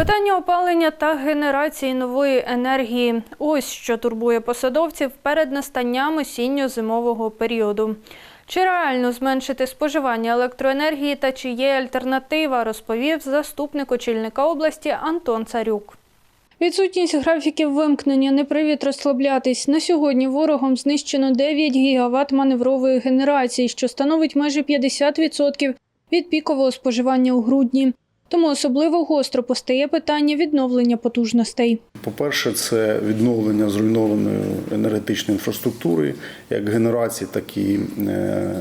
Питання опалення та генерації нової енергії ось що турбує посадовців перед настанням осінньо-зимового періоду. Чи реально зменшити споживання електроенергії та чи є альтернатива, розповів заступник очільника області Антон Царюк. Відсутність графіків вимкнення не привід розслаблятись. На сьогодні ворогом знищено 9 гігават маневрової генерації, що становить майже 50% від пікового споживання у грудні. Тому особливо гостро постає питання відновлення потужностей. По-перше, це відновлення зруйнованої енергетичної інфраструктури, як генерації, так і е,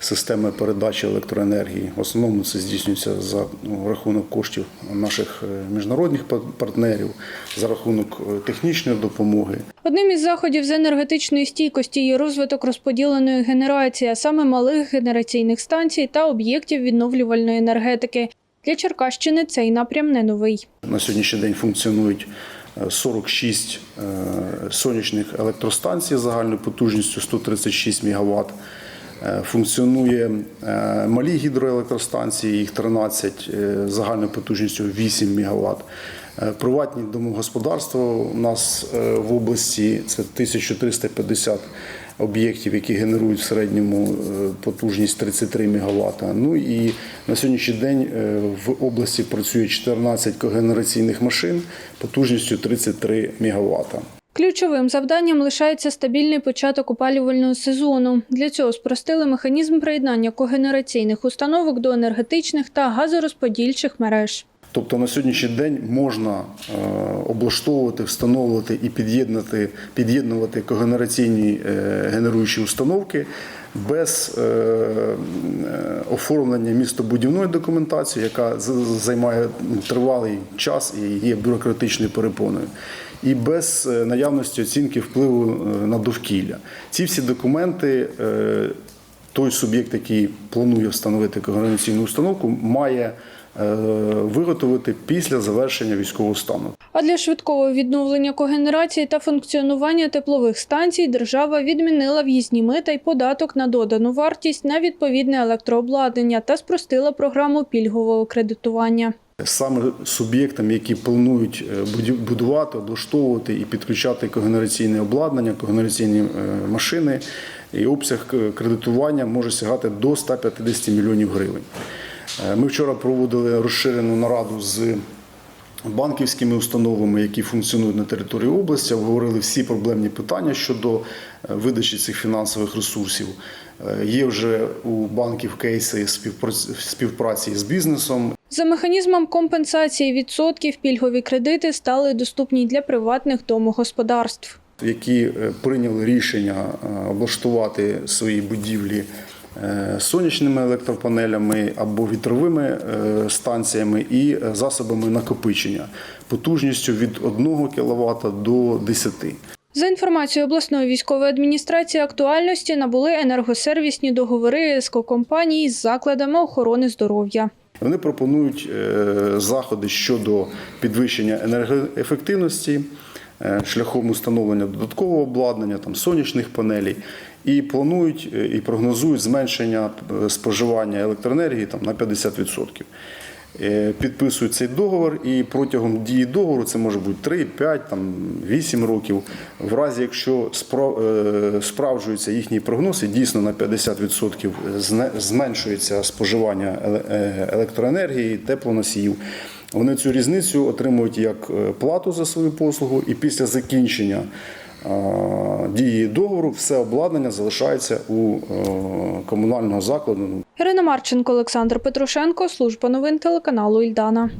системи передачі електроенергії. В основному це здійснюється за ну, рахунок коштів наших е, міжнародних пар- партнерів, за рахунок е, технічної допомоги. Одним із заходів з енергетичної стійкості є розвиток розподіленої генерації, а саме малих генераційних станцій та об'єктів відновлювальної енергетики. Для Черкащини цей напрям не новий. На сьогоднішній день функціонують е, 46 е, сонячних електростанцій загальною потужністю 136 МВт. Функціонує е, малі гідроелектростанції, їх 13 е, загальною потужністю 8 МВт. Приватні домогосподарства у нас е, в області це 1350 об'єктів, які генерують в середньому е, потужність 33 МВт. Ну і на сьогоднішній день е, в області працює 14 когенераційних машин потужністю 33 МВт. Ключовим завданням лишається стабільний початок опалювального сезону. Для цього спростили механізм приєднання когенераційних установок до енергетичних та газорозподільчих мереж. Тобто на сьогоднішній день можна е, облаштовувати, встановлювати і під'єднати, під'єднувати когенераційні е, генеруючі установки без е, оформлення містобудівної документації, яка займає тривалий час і є бюрократичною перепоною, і без наявності оцінки впливу на довкілля. Ці всі документи. той суб'єкт, який планує встановити когенераційну установку, має виготовити після завершення військового стану. А для швидкого відновлення когенерації та функціонування теплових станцій держава відмінила в'їзні мита й податок на додану вартість на відповідне електрообладнання та спростила програму пільгового кредитування. Саме суб'єктам, які планують е, будувати, облаштовувати і підключати когенераційне обладнання, когенераційні е, машини, і обсяг е, кредитування може сягати до 150 мільйонів гривень. Е, Ми вчора проводили розширену нараду з банківськими установами, які функціонують на території області, обговорили всі проблемні питання щодо е, видачі цих фінансових ресурсів. Е, Є вже у банків кейси співпраці- з бізнесом. За механізмом компенсації відсотків пільгові кредити стали доступні для приватних домогосподарств. які прийняли рішення облаштувати свої будівлі сонячними електропанелями або вітровими е, станціями і е, засобами накопичення потужністю від 1 кВт до 10. За інформацією обласної військової адміністрації, актуальності набули енергосервісні договори з компаній з закладами охорони здоров'я. Вони пропонують е, заходи щодо підвищення енергоефективності е, шляхом установлення додаткового обладнання, там сонячних панелей, і планують е, і прогнозують зменшення е, споживання електроенергії там на 50%. Е, Підписують цей договор, і протягом дії договору це може бути 3, 5, там 8 років. В разі, якщо е, справджується їхній прогноз, і дійсно на 50% зменшується споживання е, електроенергії, теплоносіїв. Вони цю різницю отримують як плату за свою послугу, і після закінчення дії договору все обладнання залишається у комунального закладу. Ірина Марченко, Олександр Петрушенко, служба новин телеканалу Ільдана.